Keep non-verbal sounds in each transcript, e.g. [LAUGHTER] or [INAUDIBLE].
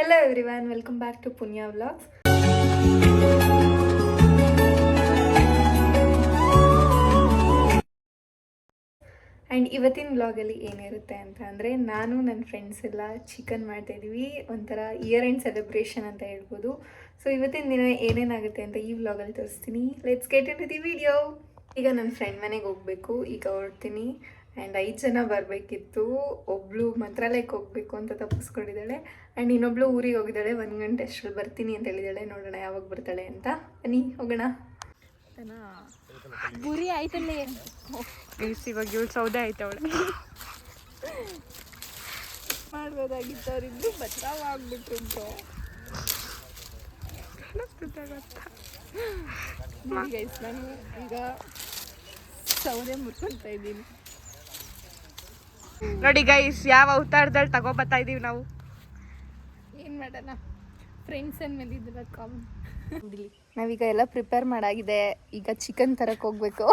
Hello everyone welcome back to Punya vlogs and ಇವತ್ತಿನ ವ್ಲಾಗಲ್ಲಿ ಏನಿರುತ್ತೆ ಅಂತ ಅಂದರೆ ನಾನು ನನ್ನ ಫ್ರೆಂಡ್ಸ್ ಎಲ್ಲ ಚಿಕನ್ ಮಾಡ್ತಾಯಿದ್ವಿ ಒಂಥರ ಇಯರ್ ಎಂಡ್ ಸೆಲೆಬ್ರೇಷನ್ ಅಂತ ಹೇಳ್ಬೋದು. ಸೊ ಇವತ್ತಿನ ದಿನ ಏನೇನಾಗುತ್ತೆ ಅಂತ ಈ ವ್ಲಾಗಲ್ಲಿ ತೋರಿಸ್ತೀನಿ. Let's get in the video ಈಗ ನನ್ನ ಫ್ರೆಂಡ್ ಮನೆಗೆ ಹೋಗಬೇಕು, ಈಗ ಹೊರಡ್ತೀನಿ. ಆ್ಯಂಡ್ ಐದು ಜನ ಬರಬೇಕಿತ್ತು. ಒಬ್ಳು ಮಂತ್ರಾಲಯಕ್ಕೆ ಹೋಗಬೇಕು ಅಂತ ತಪ್ಪಿಸ್ಕೊಂಡಿದ್ದಾಳೆ. ಆ್ಯಂಡ್ ಇನ್ನೊಬ್ಳು ಊರಿಗೆ ಹೋಗಿದ್ದಾಳೆ. ಒಂದು ಗಂಟೆ ಅಷ್ಟರಲ್ಲಿ ಬರ್ತೀನಿ ಅಂತ ಹೇಳಿದಾಳೆ ನೋಡೋಣ ಯಾವಾಗ ಬರ್ತಾಳೆ ಅಂತ. ಬನ್ನಿ ಹೋಗೋಣ. ಗುರಿ ಆಯ್ತಲ್ಲೇ. ಇವಾಗ ಇವಳು ಸೌದೆ ಆಯ್ತು ಅವಳು. ಮಾಡ್ಬೋದಾಗಿತ್ತು ಅವ್ರಿಬ್ರು ಬಚಾವ್ ಆಗ್ಬಿಟ್ರು ಗೈಸ್ ನಾನು ಈಗ ಸೌದೆ ಮುರ್ಕೊಳ್ತಾ ಇದ್ದೀನಿ. ನೋಡಿ ಗೈಸ್ ಯಾವ ಅವತಾರದಲ್ಲಿ ತಗೋಬತ್ತಾ ಇದೀವಿ ನಾವು? ಏನು ಮಾಡೋಣ? ಫ್ರೆಂಡ್ಸ್ ಅಂದಮೇಲೆ ಇದೆಲ್ಲ ಕಾಮನ್ ನಾವೀಗ ಎಲ್ಲ ಪ್ರಿಪೇರ್ ಮಾಡಾಗಿದೆ. ಈಗ ಚಿಕನ್ ತರಕ್ ಹೋಗ್ಬೇಕು.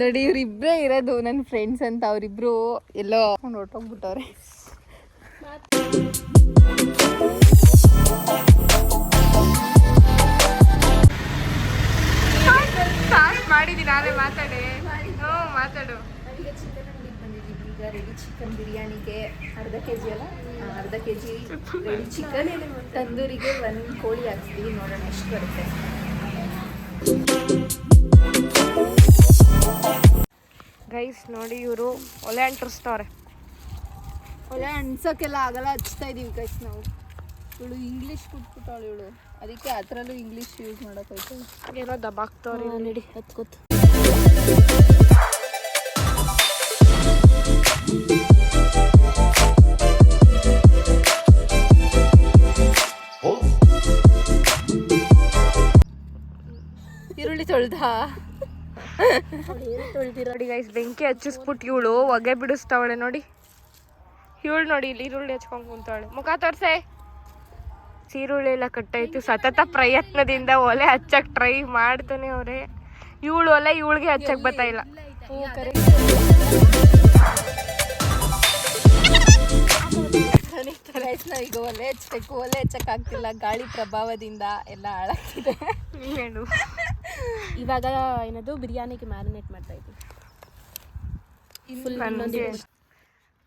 ನೋಡಿ ಇವ್ರಿಬ್ರೇ ಇರೋದು ನನ್ನ ಫ್ರೆಂಡ್ಸ್ ಅಂತ ಅವರಿಬ್ರು ಎಲ್ಲೋ ಹೊರಟೋಗ್ಬಿಟ್ಟವ್ರೆ. ಸ್ಟಾರ್ಟ್ ಮಾಡಿದ್ದೀನಿ ನಾನೇ ಮಾತಾಡಿ. ಹ್ಞೂ ಮಾತಾಡು ನಾವೀಗ ಚಿಕನ್ ಅಂಗಡಿಗೆ ಬಂದಿದ್ದೀವಿ ಈಗ ರೆಡಿ ಚಿಕನ್ ಬಿರಿಯಾನಿಗೆ ಅರ್ಧ ಕೆ ಜಿ ಅಲ್ಲ ಅರ್ಧ ಕೆ ಜಿ ರೆಡಿ ಚಿಕನ್ ತಂದೂರಿಗೆ ಒಂದು ಕೋಳಿ ಹಾಕ್ತೀವಿ ನೋಡೋಣ ಎಷ್ಟು ಬರುತ್ತೆ? ಗೈಸ್ ನೋಡಿ ಇವರು ಒಲೆ ಅಂಟಿಸ್ತವ್ರೆ ಒಲೆ ಅನ್ಸೋಕ್ಕೆಲ್ಲ ಆಗಲ್ಲ ಹಚ್ತಾ ಇದೀವಿ ಗೈಸ್ ನಾವು. ಇವಳು ಇಂಗ್ಲೀಷ್ ಕುಟ್ಬಿಟ್ಟವಳು ಇವಳು. ಅದಕ್ಕೆ ಅದರಲ್ಲೂ ಇಂಗ್ಲೀಷ್ ಯೂಸ್ ಮಾಡೋಕ್ಕಾಯ್ತು ಏನೋ ದಬಾಕ್ತವ್ರಿ ನಡಿ ಹತ್ಕೋತ. ನೋಡಿ ಗೈಸ್ ಬೆಂಕಿ ಹಚ್ಚಿಸ್ಬಿಟ್ಟು ಇವಳು ಒಗೆ ಬಿಡಿಸ್ತಾವಳೆ ನೋಡಿ. ಇವಳು ನೋಡಿ ಇಲ್ಲಿ ಈರುಳ್ಳಿ ಹಚ್ಕೊಂಡ್ ಕುಂತಾಳೆ. ಮುಖ ತೋರ್ಸೆ. ಈರುಳ್ಳಿ ಎಲ್ಲ ಕಟ್ಟಾಯ್ತು. ಸತತ ಪ್ರಯತ್ನದಿಂದ ಒಲೆ ಹಚ್ಚಕ್ ಟ್ರೈ ಮಾಡ್ತಾನೆ ಅವ್ರೆ. ಇವಳು ಒಲೆ ಇವಳಿಗೆ ಹಚ್ಚಕ್ ಬರ್ತಾ ಇಲ್ಲ. ಈಗ ಒಲೆ ಹಚ್ಚಬೇಕು ಒಲೆ ಹಚ್ಚಕ್ಕಾಗ್ತಿಲ್ಲ ಗಾಳಿ ಪ್ರಭಾವದಿಂದ ಎಲ್ಲ ಹಾಳಾಗ್ತಿದೆ ಹೇಳು ಇವಾಗ ಏನದು ಬಿರಿಯಾನಿಗೆ ಮ್ಯಾರಿನೇಟ್ ಮಾಡ್ತಾ ನನ್ಗೆ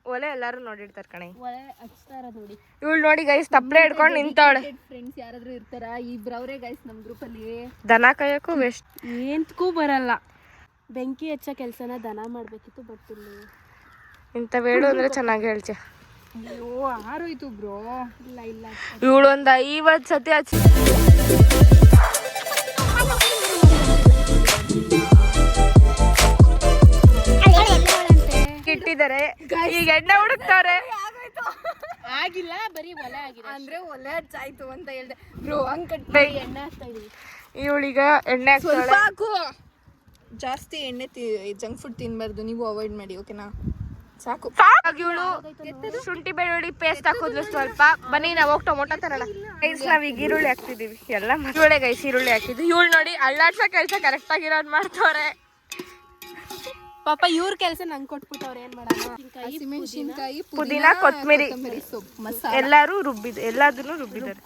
ಒಲೆ ಎಲ್ಲಾರು ನೋಡಿರ್ತಾರೆ ಕಣೆ. ಒಲೆ ಹಚ್ತಾರ ನೋಡಿ. ಇವಳು ನೋಡಿ ಗೈಸ್ ತಪ್ಪಲೆ ಹಿಡ್ಕೊಂಡು ನಿಂತಾಳೆ ಫ್ರೆಂಡ್ಸ್ ಯಾರಾದ್ರೂ ಇರ್ತಾರ? ಇಬ್ರವ್ರೆ ಗೈಸ್ ನಮ್ಮ ಗ್ರೂಪಲ್ಲಿ ದನ ಕಾಯಕ್ಕೂ ವೆಸ್ಟ್ ಏಂತಕ್ಕೂ ಬರಲ್ಲ. ಬೆಂಕಿ ಹಚ್ಚೋ ಕೆಲಸನ ದನ ಮಾಡಬೇಕಿತ್ತು ಬಟ್ ಇಲ್ಲಿ ಇಂಥ ವೇಳು ಅಂದ್ರೆ ಚೆನ್ನಾಗಿ ಹೇಳ್ಚೆ ಅಯ್ಯೋ ಆರೋಯ್ತು ಬ್ರೋ. ಇಲ್ಲ ಇಲ್ಲ. ಇವಳು ಒಂದು ಐವತ್ತು ಸತಿ ಹಚ್ಚಿ ಇಟ್ಟಿದ್ದಾರೆ. ಈಗ ಎಣ್ಣೆ ಹುಡುಕ್ತಾರೆ. ಆಗಿಲ್ಲ ಬರೀ ಒಲೆ ಆಗಿದೆ. ಅಂದ್ರೆ ಒಲೆ ಹಚ್ಚಾಯ್ತು ಅಂತ ಹೇಳ್ದೆ. ಬ್ರೋ ಹಂಗ್ ಕಟ್ ಎಣ್ಣೆ ಹಾಕ್ತಾ ಇದೀವಿ. ಇವಳೀಗ ಎಣ್ಣೆ ಹಾಕ್ತಾಳೆ. ಸಾಕು ಜಾಸ್ತಿ ಎಣ್ಣೆ ಜಂಕ್ ಫುಡ್ ತಿನ್ಬಾರ್ದು ನೀವು ಅವಾಯ್ಡ್ ಮಾಡಿ ಓಕೆನಾ ಸಾಕು. ಇವಳು ಶುಂಠಿ ಬೆಳ್ಳುಳ್ಳಿ ಪೇಸ್ಟ್ ಹಾಕುದ್ಲು ಸ್ವಲ್ಪ. ಬನ್ನಿ ನಾವು ಹೋಗಿ ಟೊಮೊಟೊ ತರೋಣ. ಗೈಸ್ ನಾವ್ ಈಗ ಈರುಳ್ಳಿ ಹಾಕ್ತಿದೀವಿ ಎಲ್ಲ ಇವಳೆ ಗೈಸ್ ಈರುಳ್ಳಿ ಹಾಕಿದ್ವಿ ಇವಳು ನೋಡಿ ಅಳ್ಳಾಡ್ಸೋ ಕೆಲಸ ಕರೆಕ್ಟ್ ಆಗಿರೋದ್ ಮಾಡ್ತವ್ರೆ. ಪಾಪ ಇವ್ರ ಕೆಲಸ ನಂಗೆ ಕೊಟ್ಬಿಟ್ಟವ್ರೆ ಏನ್ ಮಾಡೋಣ ಪುದೀನ ಕೊತ್ತಂಬರಿ. ಎಲ್ಲಾರು ರುಬ್ಬಿದ್ ಎಲ್ಲದನ್ನು ರುಬ್ಬಿದ್ದಾರೆ.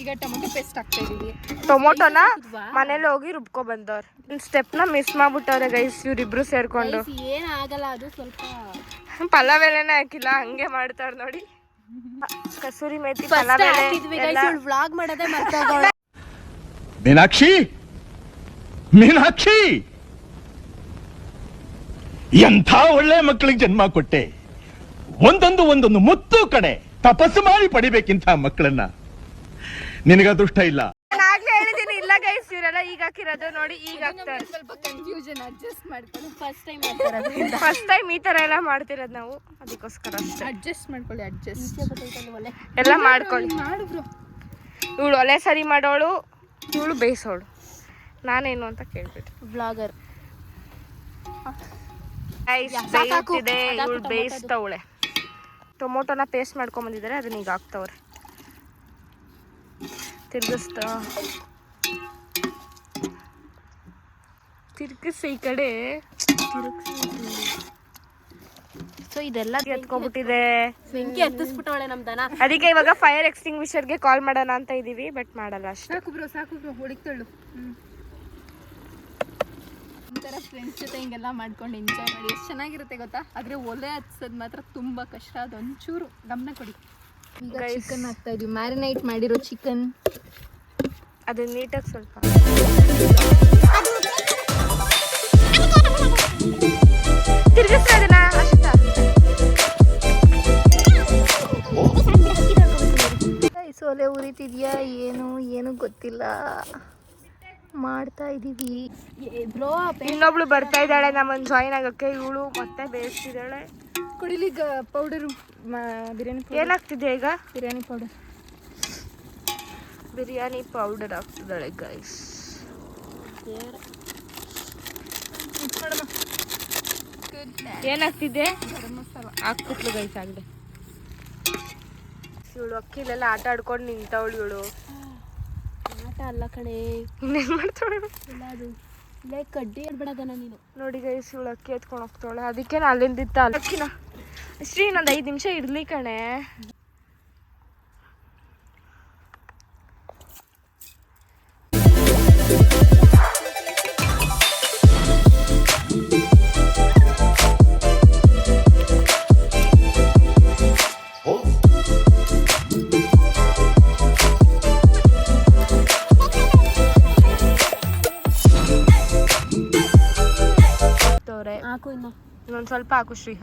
ಈಗ ಟೊಮೊಟೊ ಪೇಸ್ಟ್ ಹಾಕ್ತಾ ಇದೀವಿ. ಟೊಮೊಟೊನ? ಮನೇಲಿ ಹೋಗಿ ರುಬ್ಕೊ ಬಂದವ್ರು. ಸ್ಟೆಪ್ನ ಮಿಸ್ ಮಾಡ್ಬಿಟ್ಟವ್ರೆ ಗೈಸ್ ಇವ್ರಿಬ್ರು ಸೇರ್ಕೊಂಡು. ಏನು ಆಗಲ್ಲ ಅದು ಸ್ವಲ್ಪ ಪಲಾವ್ ಎಲೆನೇ ಹಾಕಿಲ್ಲ ಹಂಗೆ ಮಾಡ್ತಾರ ನೋಡಿ. ಕಸೂರಿ ಮೇತಿ ಪಲಾವ್ ಎಲೆ ಎಲ್ಲ ವ್ಲಾಗ್ ಮಾಡೋದೇ ಮರ್ತೋಗೋಳ ಮೀನಾಕ್ಷಿ! ಮೀನಾಕ್ಷಿ! ಎಂಥ ಒಳ್ಳೆ ಮಕ್ಕಳಿಗೆ ಜನ್ಮ ಕೊಟ್ಟೆ? ಒಂದೊಂದು ಒಂದೊಂದು ಮುತ್ತು ಕಡೆ ತಪಸ್ಸು ಮಾಡಿ ಪಡಿಬೇಕಿಂತ ಮಕ್ಕಳನ್ನ ನಿನಗ ಅದೃಷ್ಟ ಇಲ್ಲ. ನಾನು ಆಗ್ಲೇ ಹೇಳಿದೀನಿ ಇಲ್ಲ ಗೈಸ್ ಇವರೆಲ್ಲ ಈಗ ಹಾಕಿರೋದು ನೋಡಿ ಈಗ ಹಾಕ್ತಾರೆ. ಸ್ವಲ್ಪ ಕನ್ಫ್ಯೂಷನ್ ಅಡ್ಜಸ್ಟ್ ಮಾಡ್ಕೊಳ್ಳಿ. ಫಸ್ಟ್ ಟೈಮ್ ಮಾಡ್ತಾರದು ಫಸ್ಟ್ ಟೈಮ್ ಈ ತರ ಎಲ್ಲ ಮಾಡ್ತಿರೋದು ನಾವು ಅದಕ್ಕೋಸ್ಕರ ಅಷ್ಟೇ. ಅಡ್ಜಸ್ಟ್ ಮಾಡ್ಕೊಳ್ಳಿ ಅಡ್ಜಸ್ಟ್ ಎಲ್ಲ ಮಾಡ್ಕೊಳ್ಳಿ. ಮಾಡು ಬ್ರೋ ಇವಳು ಒಲೆ ಸರಿ ಮಾಡೋಳು ಇವಳು ಬೇಯಿಸೋಳು ನಾನೇನು ಅಂತ ಕೇಳ್ಬಿಟ್ಟು. ಬ್ಲಾಗರ್ ಬೇಯಿಸ್ತವಳೆ. ಟೊಮೊಟೊನ ಪೇಸ್ಟ್ ಮಾಡ್ಕೊಂಡ್ ಬಂದಿದ್ದಾರೆ ಅದನ್ನ ಈಗ ಹಾಕ್ತವ್ರೆ. ತಿರ್ಗಿಸ್ತಾ? ತಿರ್ಗಿಸಿ ಈ ಕಡೆ. ಸೊ ಇದೆಲ್ಲ ಎತ್ಕೊಂಡ್ಬಿಟ್ಟಿದೆ. ಬೆಂಕಿ ಹತ್ತಿಸ್ಬಿಟ್ಟವಳೆ ನಮ್ ದನ. ಅದಕ್ಕೆ ಇವಾಗ ಫೈರ್ ಎಕ್ಸ್ಟಿಂಗ್ವಿಷರ್ಗೆ ಕಾಲ್ ಮಾಡೋಣ ಅಂತ ಇದೀವಿ ಬಟ್ ಮಾಡಲ್ಲ ಅಷ್ಟೇ. ಸಾಕು ಬ್ರೋ ಸಾಕು ಬ್ರೋ ಹುಡುಕ್ತಳು ಒಂಥರ ಫ್ರೆಂಡ್ಸ್ ಜೊತೆ ಹಿಂಗೆಲ್ಲ ಮಾಡ್ಕೊಂಡು ಎಂಜಾಯ್ ಮಾಡಿ. ಎಷ್ಟು ಚೆನ್ನಾಗಿರುತ್ತೆ ಗೊತ್ತಾ? ಆದರೆ ಒಲೆ ಹತ್ಸೋದು ಮಾತ್ರ ತುಂಬ ಕಷ್ಟ. ಅದೊಂಚೂರು ಒಂಚೂರು ಗಮನ ಕೊಡಿ. ಈಗ ಚಿಕನ್ ಹಾಕ್ತಾ ಇದೀವಿ ಮ್ಯಾರಿನೇಟ್ ಮಾಡಿರೋ ಚಿಕನ್ ಅದು ನೀಟಾಗಿ ಸ್ವಲ್ಪ. ತಿರ್ಗಿಸ್ತಾ ಇದನ್ನ ಅಷ್ಟ. ಸೊಲೆ ಉರಿತಿದ್ಯಾ? ಏನು? ಏನು ಗೊತ್ತಿಲ್ಲ. ಮಾಡ್ತಾ ಇದೀವಿ. ಇನ್ನೊಬ್ಳು ಬರ್ತಾ ಇದ್ದಾಳೆ ನಮ್ಮನ್ ಜಾಯಿನ್ ಆಗಕ್ಕೆ. ಇವಳು ಮತ್ತೆ ಬೇಯಿಸ್ತಿದ್ದಾಳೆ. ಕುಡಿಲಿ ಪೌಡರ್ ಬಿರಿಯಾನಿ ಏನಾಗ್ತಿದೆ ಈಗ? ಬಿರಿಯಾನಿ ಪೌಡರ್ ಬಿರಿಯಾನಿ ಪೌಡರ್ ಹಾಕ್ತಿದ್ದಾಳೆ ಗೈಸ್ ಏನಾಗ್ತಿದೆ? ಹಾಕ್ಬಿಟ್ಲು ಗೈಸ್ ಆಗದೆ ಇವಳು ಅಕ್ಕಿಲೆಲ್ಲ ಆಟ ಆಡ್ಕೊಂಡು ನಿಂತವಳು ಇವಳು. ಅಲ್ಲ ಕಣೆ. ಇನ್ನೇನ್ ಮಾಡ್ತಾಳೆ? ಇಲ್ಲ ಅದು. ಇಲ್ಲೇ ಕಡ್ಡಿ ಆಡ್ಬೇಡದನ ನೀನು. ನೋಡಿ ಗೈಸ್ ಇವಳು ಅಕ್ಕಿ ಎತ್ಕೊಂಡು ಹೋಗ್ತಾಳೆ. ಅದಕ್ಕೆ ನಾ ಅಲ್ಲಿಂದಿತ್ತ ಅಕ್ಕಿನ ಶ್ರೀ ಇನ್ನೊಂದು ಐದು ನಿಮಿಷ ಇರ್ಲಿ ಕಣೆ. ಇನ್ನೊಂದು ಸ್ವಲ್ಪ ಹಾಕು ಶ್ರೀ.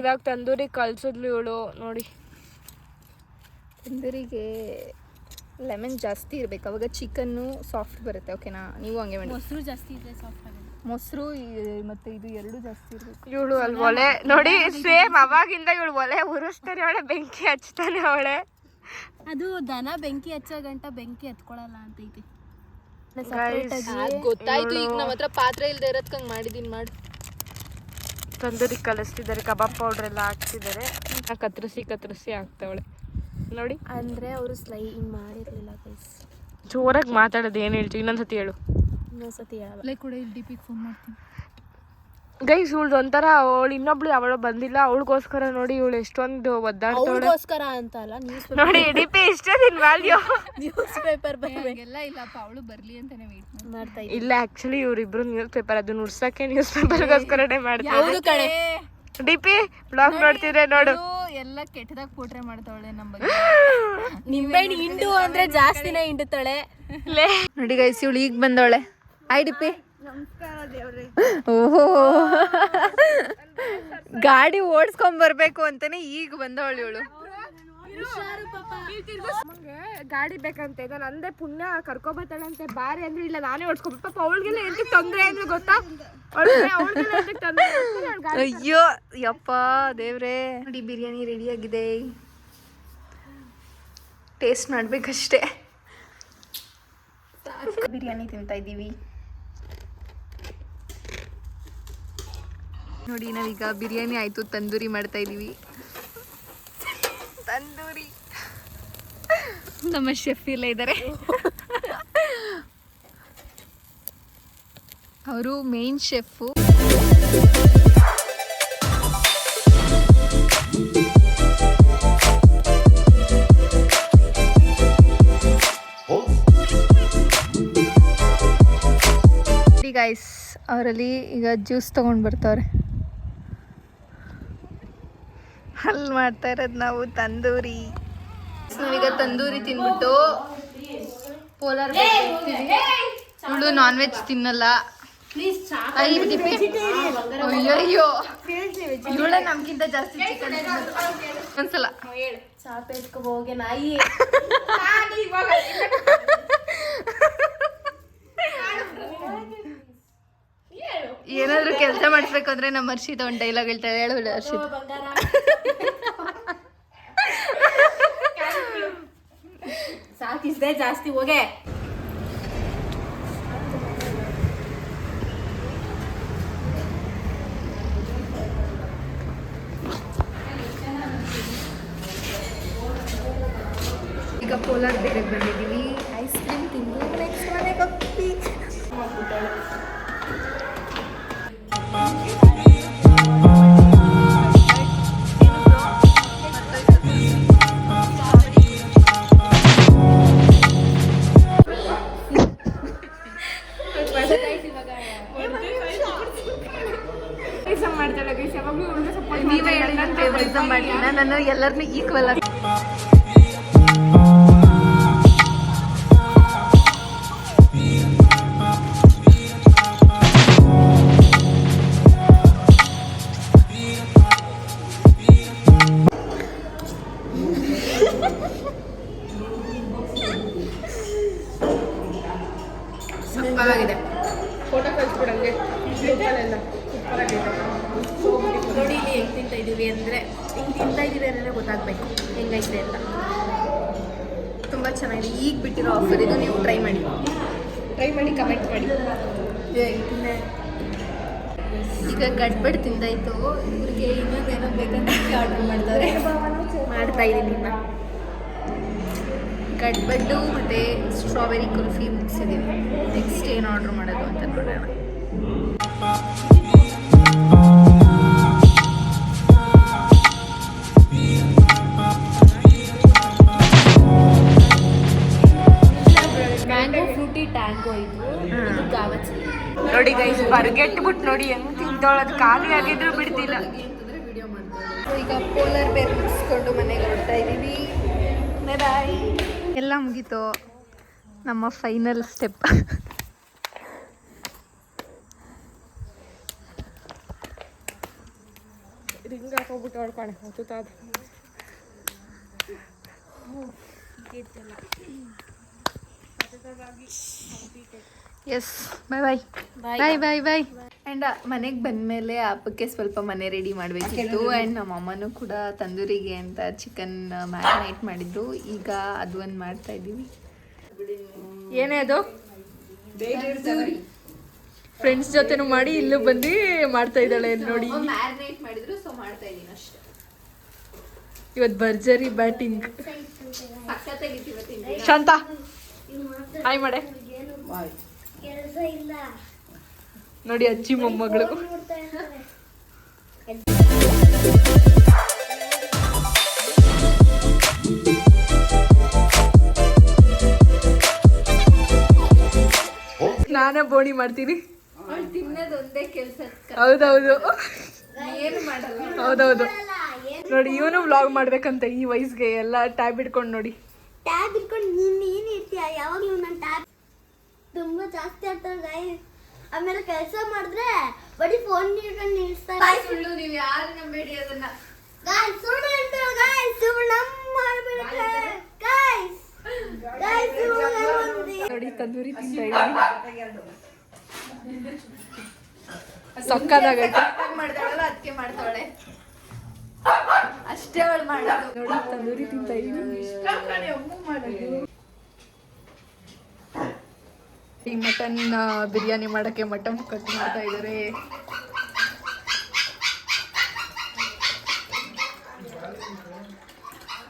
ಇವಾಗ ತಂದೂರಿ ಕಲ್ಸಿದ್ಲು ಇವಳು ನೋಡಿ. ತಂದೂರಿಗೆ ಲೆಮನ್ ಜಾಸ್ತಿ ಇರ್ಬೇಕು. ಅವಾಗ ಚಿಕನ್ನು ಸಾಫ್ಟ್ ಬರುತ್ತೆ ಓಕೆನಾ ನೀವು ಹಂಗೆ ಮಾಡಿ. ಮೊಸರು ಜಾಸ್ತಿ ಇದ್ರೆ ಸಾಫ್ಟ್ ಆಗುತ್ತೆ ಮೊಸರು ಈ- ಮತ್ತೆ ಇದು ಎರಡು ಜಾಸ್ತಿ ಇರಬೇಕು. ಇವಳು ಅಲ್ಲಿ ಒಲೆ ನೋಡಿ ಸೇಮ್ ಅವಾಗಿಂದ ಇವಳು ಒಲೆ ಉರಿಸ್ತಾನೆ ಅವಳೆ ಬೆಂಕಿ ಹಚ್ತಾನೆ ಅವಳೆ. ಅದು ದನ ಬೆಂಕಿ ಹಚ್ಚೋ ಗಂಟ ಬೆಂಕಿ ಹತ್ಕೊಳಲ್ಲ ಅಂತ ಐತಿ. ಗೊತ್ತಾಯ್ತು ಈಗ ನಮ್ಮ ಹತ್ರ ಪಾತ್ರೆ ಇಲ್ದೆ ಇರೋದ್ಕಂಗೆ ಮಾಡಿದೀನಿ ಮಾಡಿ. ತಂದೂರಿ ಕಲಸ್ತಿದ್ದಾರೆ ಕಬಾಬ್ ಪೌಡರ್ ಎಲ್ಲ ಹಾಕ್ತಿದ್ದಾರೆ. ಕತ್ತರಿಸಿ ಕತ್ತರಿಸಿ ಹಾಕ್ತಾವಳೆ. ನೋಡಿ. ಅಂದ್ರೆ ಅವರು ಸ್ಲೈ ಹಿಂಗ್ ಮಾಡಿರ್ಲಿಲ್ಲ ಗೈಸ್ ಜೋರಾಗಿ ಮಾತಾಡೋದು ಏನು ಹೇಳ್ತೀವಿ ಇನ್ನೊಂದ್ಸತಿ ಹೇಳು. ಇನ್ನೊಂದ್ಸತಿ ಹೇಳಲ್ಲ ಲೈಕ್ ಕೂಡ ಇಲ್ಲಿ ಡಿ ಪಿಗೆ ಫೋನ್ ಮಾಡ್ತೀನಿ. ಗೈಸ್ ಇವಳ್ದು ಒಂಥರ ಅವಳು ಇನ್ನೊಬ್ಳು ಅವಳು ಬಂದಿಲ್ಲ. ಅವಳಿಗೋಸ್ಕರ ನೋಡಿ ಇವಳು ಎಷ್ಟೊಂದು ಒದ್ದಾಡ್ತಾಳೆ. ಅವಳಿಗೋಸ್ಕರ ಅಂತ ಅಲ್ಲ ನ್ಯೂಸ್ ನೋಡಿ ಡಿ ಪಿ ಇಷ್ಟೇ ನಿನ್ ವ್ಯಾಲ್ಯೂ ನ್ಯೂಸ್ ಪೇಪರ್ ಬರ್ಬೇಕು ಎಲ್ಲ ಇಲ್ಲಪ್ಪ ಅವಳು ಬರಲಿ ಅಂತಾನೆ ವೇಟ್ ಮಾಡ್ತಾ ಇಲ್ಲ ಆಕ್ಚುಲಿ ಇವ್ರಿಬ್ರು ನ್ಯೂಸ್ ಪೇಪರ್ ಅದು ಉಡ್ಸಕ್ಕೆ ನ್ಯೂಸ್ ಪೇಪರ್ಗೋಸ್ಕರನೇ ಮಾಡ್ತಾರೆ. ಕಣೆ? ಡಿ ಪಿ ಬ್ಲಾಗ್ ನೋಡ್ತಿದ್ರೆ ನೋಡು. ಎಲ್ಲ ಕೆಟ್ಟದಾಗ ಪೋಟ್ರೆ ಮಾಡ್ತಾವಳೆ ನಮ್ಮ ಬಗ್ಗೆ ನಿಂಬೆಹಣ್ಣು ಹಿಂಡು ಅಂದ್ರೆ ಜಾಸ್ತಿನೇ ಹಿಂಡುತ್ತಾಳೆ. ಲೇ. ನೋಡಿ ಗೈಸ್ ಇವಳು ಈಗ ಬಂದವಳೆ. ಐ ಡಿ ಪಿ ಓಹೋ. [LAUGHS] ಗಾಡಿ ಓಡಿಸ್ಕೊಂಡ್ ಬರ್ಬೇಕು ಅಂತಾನೆ ಈಗ ಬಂದವಳು ಇವಳು. ಗಾಡಿ ಬೇಕಂತೆ ನಾನು ಅಂದೆ ಪುಣ್ಯ ಕರ್ಕೊಬತ್ತಾಳಂತೆ ಬಾರಿ ಅಂದ್ರೆ ಇಲ್ಲ ನಾನೇ ಓಡಿಸ್ಕೊಬೇಕು ಪಾಪ ಅವಳಿಗೆಲ್ಲ ಎಂತ ತೊಂದರೆ ಅಂದ್ರೆ ಗೊತ್ತಾ? ಅಯ್ಯೋ ಯಪ್ಪ ದೇವ್ರೇ. ನೋಡಿ ಬಿರಿಯಾನಿ ರೆಡಿ ಆಗಿದೆ. ಟೇಸ್ಟ್ ಮಾಡ್ಬೇಕಷ್ಟೇ. ಬಿರಿಯಾನಿ ತಿಂತಾ ಇದ್ದೀವಿ. ನೋಡಿ ನಾವೀಗ ಬಿರಿಯಾನಿ ಆಯಿತು ತಂದೂರಿ ಮಾಡ್ತಾ ಇದ್ದೀವಿ ತಂದೂರಿ. ನಮ್ಮ ಶೆಫ್ ಇಲ್ಲ ಇದ್ದಾರೆ ಅವರು ಮೇನ್ ಶೆಫು. ಗೈಸ್ ಅವರಲ್ಲಿ ಈಗ ಜ್ಯೂಸ್ ತಗೊಂಡು ಬರ್ತಾವ್ರೆ ಅಲ್ಲಿ ಮಾಡ್ತಾ ಇರೋದು ನಾವು? ತಂದೂರಿ. ನಾವೀಗ ತಂದೂರಿ ತಿನ್ಬಿಟ್ಟು ಪೋಲಾರ್ ಇವಳು ನಾನ್ ವೆಜ್ ತಿನ್ನಲ್ಲ. ಅಯ್ಯೋ ಇವಳ ನಮ್ಗಿಂತ ಜಾಸ್ತಿ ಚಿಕನ್ ಒಂದ್ಸಲ. ಚಾಪೆ ಹೋಗೆ ನಾಯಿ. [LAUGHS] ಏನಾದ್ರೂ ಕೆಲಸ ಮಾಡಿಸ್ಬೇಕು ಅಂದ್ರೆ ನಮ್ಮ ಹರ್ಷಿತ ಒಂದು ಡೈಲಾಗ್ ಹೇಳ್ತಾರೆ ಹೇಳು ಹೇಳು ಹರ್ಷಿತ. [LAUGHS] ಸಾಕಿಸ್ದೆ ಜಾಸ್ತಿ ಹೋಗೆ. ನಾನು ಎಲ್ಲರನ್ನೂ ಈಕ್ವಲ್ ಆಗಿ ಸೂಪರಾಗಿದೆ ಫೋಟೋ ಕಳಿಸ್ಬಿಡಂಗೆ ಸೂಪರಾಗಿದೆ ಇದೀವಿ ಅಂದರೆ ಹಿಂಗೆ ತಿಂತಾ ಅನ್ನೋದೇ ಗೊತ್ತಾಗಬೇಕು. ಹೆಂಗೈತೆ ಅಂತ. ತುಂಬ ಚೆನ್ನಾಗಿದೆ. ಈಗ ಬಿಟ್ಟಿರೋ ಆಫರ್ ಇದು ನೀವು ಟ್ರೈ ಮಾಡಿ. ಟ್ರೈ ಮಾಡಿ ಕಮೆಂಟ್ ಮಾಡಿ. ಈಗ ಗಡ್ಬಡ್ ತಿಂದಾಯ್ತು. ಇವ್ರಿಗೆ ಇನ್ನೊಂದೇನೋ ಬೇಕಂತ ಆರ್ಡರ್ ಮಾಡ್ತಾರೆ. ಮಾಡ್ತಾ ಇದ್ದೀನಿ ಇನ್ನ. ಗಡ್ಬಡ್ಡು ಮತ್ತು ಸ್ಟ್ರಾಬೆರಿ ಕುಲ್ಫಿ ಮುಗಿಸಿದ್ದೀವಿ ನೆಕ್ಸ್ಟ್ ಏನು ಆರ್ಡರ್ ಮಾಡೋದು ಅಂತ ನೋಡೋಣ. ಟ್ಯಾಂಗೋ ಇದು. ನೋಡಿ ಗೈಸ್ ಬರ್ಗೆಟ್ಬಿಟ್ಟು ನೋಡಿ ಹೆಂಗ್ ತಿಂತೋಳದು ಖಾಲಿ ಆಗಿದ್ರು ಬಿಡ್ತಿಲ್ಲ. ಈಗ ಪೋಲರ್ ಬೇರ್ ಮುಗಿಸ್ಕೊಂಡು ಮನೆಗೆ ಹೊರಡ್ತಾ ಇದ್ದೀವಿ ಬಾಯ್ ಎಲ್ಲ ಮುಗೀತು. ನಮ್ಮ ಫೈನಲ್ ಸ್ಟೆಪ್ ರಿಂಗ್ ಹಾಕೋಗ್ಬಿಟ್ಟು ಹೊಡ್ಕೊಳೆ ಹೊತ್ತುತ್ತಾದ yes bye bye bye bye bye and ಮನೆಗೆ ಬಂದಮೇಲೆ ಹಬ್ಬಕ್ಕೆ ಸ್ವಲ್ಪ ಮನೆ ರೆಡಿ ಮಾಡಬೇಕಿತ್ತು. ಆ್ಯಂಡ್ ನಮ್ಮ ಅಮ್ಮನೂ ಕೂಡ ತಂದೂರಿಗೆ ಅಂತ ಚಿಕನ್ ಮ್ಯಾರಿನೇಟ್ ಮಾಡಿದ್ರು. ಈಗ ಅದು ಒಂದು ಮಾಡ್ತಾ ಇದ್ದೀವಿ. ಏನೇ ಅದು? ಫ್ರೆಂಡ್ಸ್ ಜೊತೆನೂ ಮಾಡಿ ಇಲ್ಲೂ ಬಂದು ಮಾಡ್ತಾ ಇದ್ದಾಳೆ ನೋಡಿ. ಮ್ಯಾರಿನೇಟ್ ಮಾಡಿದ್ರು ಸೊ ಮಾಡ್ತಾ ಇದ್ದೀನಿ ಅಷ್ಟೇ. ಇವತ್ತು ಭರ್ಜರಿ ಬ್ಯಾಟಿಂಗ್ ಶಾಂತ. ಹಾಯ್ ಮಾಡೆ ನೋಡಿ ಅಜ್ಜಿ ಮೊಮ್ಮಗಳು. ನಾನೇ ಬೋಣಿ ಮಾಡ್ತೀನಿ. ತಿನ್ನೋದು ಒಂದೇ ಕೆಲಸ ಹೌದೌದು. ಹೌದೌದು. ನೋಡಿ ಇವನು ವ್ಲಾಗ್ ಮಾಡ್ಬೇಕಂತ ಈ ವಯಸ್ಸಿಗೆ ಎಲ್ಲ ಟ್ಯಾಬ್ ಇಟ್ಕೊಂಡು ನೋಡಿ. ಟ್ಯಾಬ್ ಇಟ್ಕೊಂಡು ನೀನು ಏನು ಇರ್ತೀಯ ಯಾವಾಗಲೂ ನನ್ನ ಟ್ಯಾಬ್ ತುಂಬ ಜಾಸ್ತಿ ಆಗ್ತಾರೆ ಗಾಯ ಆಮೇಲೆ ಕೆಲಸ ಮಾಡಿದ್ರೆ ಬಡಿ ಫೋನ್ ಇಟ್ಕೊಂಡು ನಿಲ್ಲಿಸ್ತಾರೆ ಸುಳ್ಳು ನೀವು ಯಾರು ನಂಬೇಡಿ ಅದನ್ನ. ಗಾಯ್ಸ್ ಸುಳ್ಳು ಹೇಳ್ತಾರೆ ಗಾಯ್ಸ್ ಸುಳ್ಳು ನಮ್ಮ ಮಾಡ್ಬಿಡುತ್ತೆ. ಗಾಯ್ಸ್ ಗಾಯ್ಸ್ ನೋಡಿ ತಂದೂರಿ ತಿಂತಾ ಇದ್ದೀನಿ ಸಕ್ಕದಾಗೈತೆ ಮಾಡ್ತಾಳಲ್ಲ ಅದಕ್ಕೆ ಮಾಡ್ತಾಳೆ. ಅಷ್ಟೇ ಅವಳು ಮಾಡೋದು ನೋಡಿ ತಂದೂರಿ ತಿಂತಾ ಈ ಮಟನ್ ಬಿರಿಯಾನಿ ಮಾಡಕ್ಕೆ ಮಟನ್ ಕಟ್ ಮಾಡ್ತಾ ಇದ್ದಾರೆ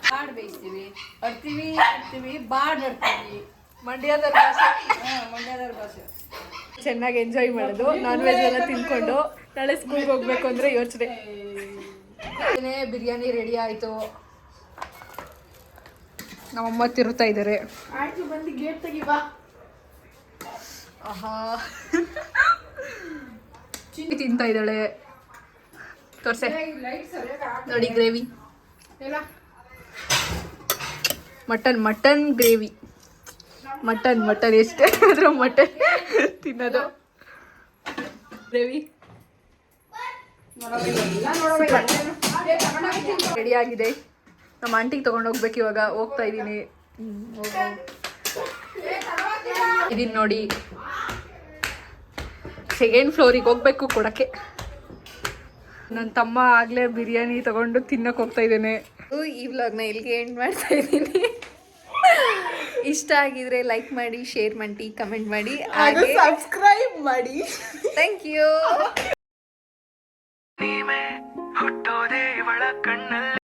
ಬಾಡ್ ಬೇಯಿಸ್ತೀವಿ ಅರ್ತೀವಿ ಅರ್ತೀವಿ ಬಾಡ್ ಅರ್ತೀವಿ ಮಂಡ್ಯದ ಭಾಷೆ. ಚೆನ್ನಾಗಿ ಎಂಜಾಯ್ ಮಾಡೋದು. ನಾನ್ ವೆಜ್ ಎಲ್ಲ ತಿನ್ಕೊಂಡು ನಾಳೆ ಸ್ಕೂಲ್ಗೆ ಹೋಗ್ಬೇಕು ಅಂದ್ರೆ ಯೋಚನೆ. ಬಿರಿಯಾನಿ ರೆಡಿ ಆಯ್ತು. ನಮ್ಮಮ್ಮ ತಿರುತ್ತಾ ಇದ್ದಾರೆ ಆಹಾ. ತಿಂತಾ ಇದ್ದಾಳೆ. ತೋರ್ಸೆ. ನೋಡಿ gravy. Mutton mutton gravy. Mutton mutton ಎಷ್ಟೇ ಆದ್ರೂ ಮಟನ್ ತಿನ್ನೋದು. ಗ್ರೇವಿ. ರೆಡಿ ಆಗಿದೆ. ನಮ್ಮ ಆಂಟಿಗೆ ತಗೊಂಡು ಹೋಗ್ಬೇಕು ಇವಾಗ. ಹೋಗ್ತಾ ಇದ್ದೀನಿ. ಇದೀನಿ ನೋಡಿ. ಸೆಕೆಂಡ್ ಫ್ಲೋರಿಗೆ ಹೋಗ್ಬೇಕು ಕೊಡಕ್ಕೆ. ನನ್ನ ತಮ್ಮ ಆಗ್ಲೇ ಬಿರಿಯಾನಿ ತಗೊಂಡು ತಿನ್ನಕ್ಕೆ ಹೋಗ್ತಾ ಇದ್ದೇನೆ. ಈ ವ್ಲಾಗ್ನ ಇಲ್ಲಿಗೆ ಎಂಡ್ ಮಾಡ್ತಾ ಇದ್ದೀನಿ. ಇಷ್ಟ ಆಗಿದ್ರೆ ಲೈಕ್ ಮಾಡಿ ಶೇರ್ ಮಾಡಿ ಕಮೆಂಟ್ ಮಾಡಿ. ಹಾಗೆ ಸಬ್ಸ್ಕ್ರೈಬ್ ಮಾಡಿ. ಥ್ಯಾಂಕ್ ಯು [LAUGHS] ಹುಟ್ಟೋದೇ ಇವಳ ಕಣ್ಣಲ್ಲಿ